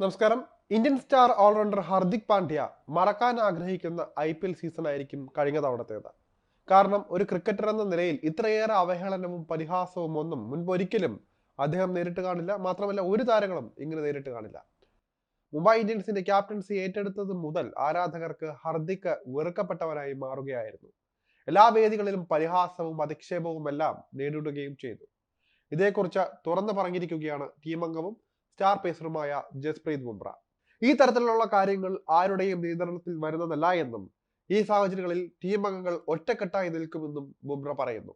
നമസ്കാരം. Indian star allrounder Hardik Pandya മറക്കാൻ ആഗ്രഹിക്കുന്ന ഐ പി എൽ സീസൺ ആയിരിക്കും കഴിഞ്ഞ തവണത്തേത്. കാരണം ഒരു ക്രിക്കറ്റർ എന്ന നിലയിൽ ഇത്രയേറെ അവഹേളനവും പരിഹാസവും ഒന്നും മുൻപൊരിക്കലും അദ്ദേഹം നേരിട്ട് കാണില്ല. മാത്രമല്ല ഒരു താരങ്ങളും ഇങ്ങനെ നേരിട്ട് കാണില്ല. മുംബൈ ഇന്ത്യൻസിന്റെ ക്യാപ്റ്റൻസി ഏറ്റെടുത്തത് മുതൽ ആരാധകർക്ക് ഹർദിക് വെറുക്കപ്പെട്ടവനായി മാറുകയായിരുന്നു. എല്ലാ വേദികളിലും പരിഹാസവും അധിക്ഷേപവും എല്ലാം നേരിടുകയും ചെയ്തു. ഇതേക്കുറിച്ച് തുറന്നു പറഞ്ഞിരിക്കുകയാണ് ടീമംഗവും സ്റ്റാർ പേസറുമായ ജസ്പ്രീത് ബുംറ. ഈ തരത്തിലുള്ള കാര്യങ്ങൾ ആരുടെയും നിയന്ത്രണത്തിൽ വരുന്നതല്ല എന്നും ഈ സാഹചര്യങ്ങളിൽ ടീം അംഗങ്ങൾ ഒറ്റക്കെട്ടായി നിൽക്കുമെന്നും ബുംറ പറയുന്നു.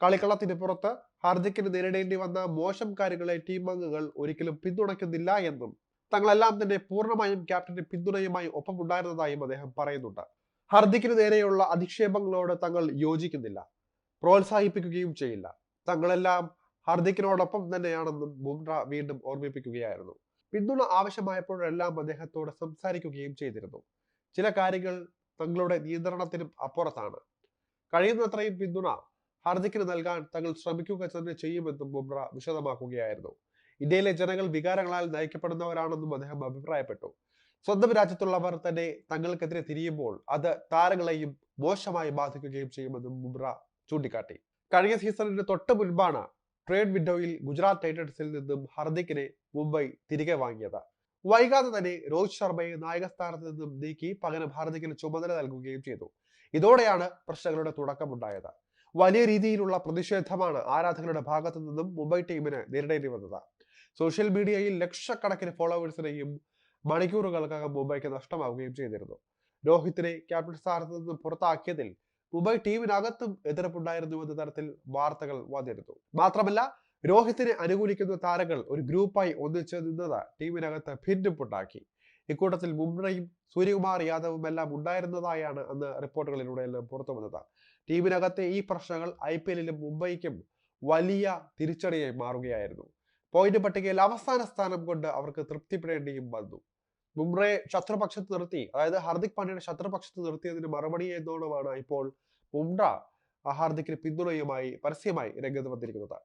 കളിക്കളത്തിന് പുറത്ത് ഹർദിക്കിന് നേരിടേണ്ടി വന്ന മോശം കാര്യങ്ങളെ ടീം അംഗങ്ങൾ ഒരിക്കലും പിന്തുണയ്ക്കുന്നില്ല എന്നും തങ്ങളെല്ലാം തന്നെ പൂർണമായും ക്യാപ്റ്റന്റെ പിന്തുണയുമായി ഒപ്പം ഒപ്പമുണ്ടായിരുന്നതായും അദ്ദേഹം പറയുന്നുണ്ട്. ഹർദിക്കിന് നേരെയുള്ള അധിക്ഷേപങ്ങളോട് തങ്ങൾ യോജിക്കുന്നില്ല പ്രോത്സാഹിപ്പിക്കുകയും ചെയ്യില്ല. തങ്ങളെല്ലാം ഹർദിക്കിനോടൊപ്പം തന്നെയാണെന്നും ബുംറ വീണ്ടും ഓർമ്മിപ്പിക്കുകയായിരുന്നു. പിന്തുണ ആവശ്യമായപ്പോഴെല്ലാം അദ്ദേഹത്തോട് സംസാരിക്കുകയും ചെയ്തിരുന്നു. ചില കാര്യങ്ങൾ തങ്ങളുടെ നിയന്ത്രണത്തിനും അപ്പുറത്താണ്. കഴിയുന്നത്രയും പിന്തുണ ഹാർദിക്കിന് നൽകാൻ തങ്ങൾ ശ്രമിക്കുക തന്നെ ചെയ്യുമെന്നും ബുംറ വിശദമാക്കുകയായിരുന്നു. ഇന്ത്യയിലെ ജനങ്ങൾ വികാരങ്ങളാൽ നയിക്കപ്പെടുന്നവരാണെന്നും അദ്ദേഹം അഭിപ്രായപ്പെട്ടു. സ്വന്തം രാജ്യത്തുള്ളവർ തന്നെ തങ്ങൾക്കെതിരെ തിരിയുമ്പോൾ അത് താരങ്ങളെയും മോശമായി ബാധിക്കുകയും ചെയ്യുമെന്നും ബുംറ ചൂണ്ടിക്കാട്ടി. കഴിഞ്ഞ സീസണിന് തൊട്ട് മുൻപാണ് ട്രേഡ് വിൻഡോയിൽ ഗുജറാത്ത് ടൈറ്റൻസിൽ നിന്നും ഹർദിക്കിനെ മുംബൈ തിരികെ വാങ്ങിയത്. വൈകാതെ തന്നെ രോഹിത് ശർമ്മയെ നായകസ്ഥാനത്ത് നിന്നും നീക്കി പകരം ഹർദിക്കിന് ചുമതല നൽകുകയും ചെയ്തു. ഇതോടെയാണ് പ്രശ്നങ്ങളുടെ തുടക്കമുണ്ടായത്. വലിയ രീതിയിലുള്ള പ്രതിഷേധമാണ് ആരാധകരുടെ ഭാഗത്തു നിന്നും മുംബൈ ടീമിന് നേരിടേണ്ടി വന്നത്. സോഷ്യൽ മീഡിയയിൽ ലക്ഷക്കണക്കിന് ഫോളോവേഴ്സിനെയും മണിക്കൂറുകൾക്കകം മുംബൈക്ക് നഷ്ടമാവുകയും ചെയ്തിരുന്നു. രോഹിത്തിനെ ക്യാപ്റ്റൻ സ്ഥാനത്ത് നിന്നും പുറത്താക്കിയതിൽ മുംബൈ ടീമിനകത്തും എതിർപ്പുണ്ടായിരുന്നു എന്ന തരത്തിൽ വാർത്തകൾ വന്നിരുന്നു. മാത്രമല്ല രോഹിത്തിനെ അനുകൂലിക്കുന്ന താരങ്ങൾ ഒരു ഗ്രൂപ്പായി ഒന്നിച്ച് നിന്നത് ടീമിനകത്ത് ഭിന്നിപ്പുണ്ടാക്കി. ഇക്കൂട്ടത്തിൽ മുംബൈയും സൂര്യകുമാർ യാദവും എല്ലാം ഉണ്ടായിരുന്നതായാണ് അന്ന് റിപ്പോർട്ടുകളിലൂടെ എല്ലാം പുറത്തു വന്നത്. ടീമിനകത്തെ ഈ പ്രശ്നങ്ങൾ ഐ പി എല്ലിലും മുംബൈക്കും വലിയ തിരിച്ചടിയായി മാറുകയായിരുന്നു. പോയിന്റ് പട്ടികയിൽ അവസാന സ്ഥാനം കൊണ്ട് അവർക്ക് തൃപ്തിപ്പെടേണ്ടിയും വന്നു. ബുംറയെ ശത്രുപക്ഷത്ത് നിർത്തി. അതായത് ഹാർദിക് പാണ്ഡ്യയുടെ ശത്രുപക്ഷത്ത് നിർത്തിയതിന് മറുപടി എന്നോണമാണ് ഇപ്പോൾ ബുംറ ഹാർദിക്കിന് പിന്തുണയുമായി പരസ്യമായി രംഗത്ത് വന്നിരിക്കുന്നത്.